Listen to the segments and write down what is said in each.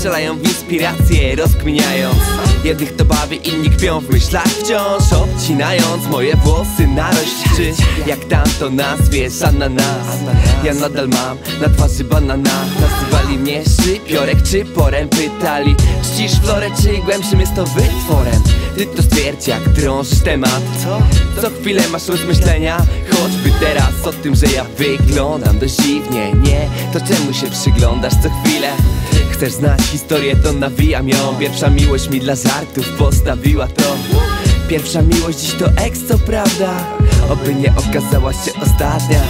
strzelają w inspirację Rozkminiając. Jednych to bawi, inni kpią w myślach. Wciąż Odcinając moje włosy na Czy jak tamto nazwiesz ananas Ja nadal mam na twarzy banana. Nazywali mnie szczypiorek czy porem. Pytali czcisz florę czy głębszym jest to wytworem? Ty to stwierdź jak drążysz temat. Co? Chwilę masz rozmyślenia. Choćby teraz o tym, że ja wyglądam dość dziwnie. Nie, to czemu się przyglądasz co chwilę? Chcesz znać historię, to nawijam ją. Pierwsza miłość mi dla żartów postawiła to. Pierwsza miłość dziś to ex, co prawda. Oby nie okazała się ostatnia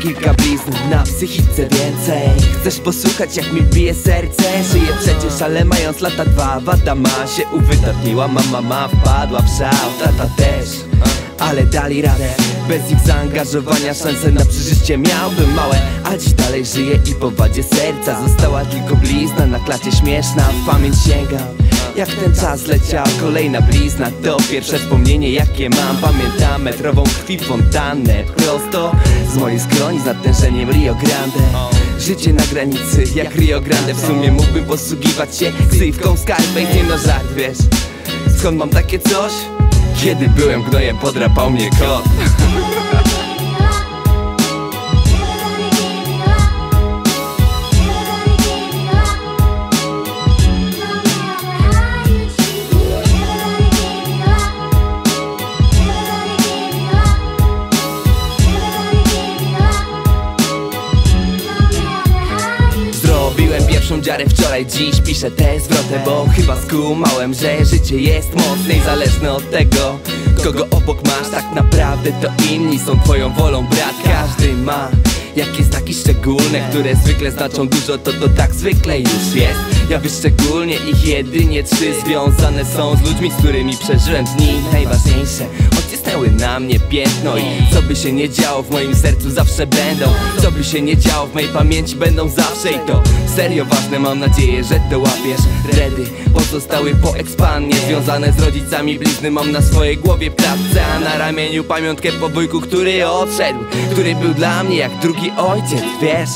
kilka blizn, na psychice więcej. Chcesz posłuchać jak mi bije serce? Żyję przecież, ale mając lata dwa Wada ma się uwydatniła, mama ma wpadła w szał Tata też, ale dali radę Bez ich zaangażowania szanse na przeżycie miałbym małe. A dziś dalej żyję i po wadzie serca Została tylko blizna na klacie śmieszna. W pamięć sięgam jak ten czas leciał, kolejna blizna To pierwsze wspomnienie jakie mam. Pamiętam metrową krwi fontannę Prosto. Z mojej skroni z natężeniem Rio Grande. Życie na granicy jak Rio Grande. W sumie mógłbym posługiwać się ksywką Scarface Nie no żart wiesz. Skąd mam takie coś? Kiedy byłem gnojem podrapał mnie kot Dziarę wczoraj, dziś piszę tę zwrotę Bo chyba skumałem, że życie jest mocne i zależne od tego Kogo obok masz, tak naprawdę to inni są twoją wolą brat. Każdy ma jakieś znaki szczególne, które zwykle znaczą dużo. To to tak zwykle już jest Ja wyszczególnię ich jedynie trzy Związane są z ludźmi, z którymi przeżyłem dni Najważniejsze, odcisnęły na mnie piętno I co by się nie działo w moim sercu zawsze będą. Co by się nie działo w mojej pamięci będą zawsze I to serio ważne, mam nadzieję, że to łapiesz. Redy pozostały po ekspannie Związane z rodzicami blizny mam na swojej głowie pracę A na ramieniu pamiątkę po wujku, który odszedł Który był dla mnie jak drugi ojciec, wiesz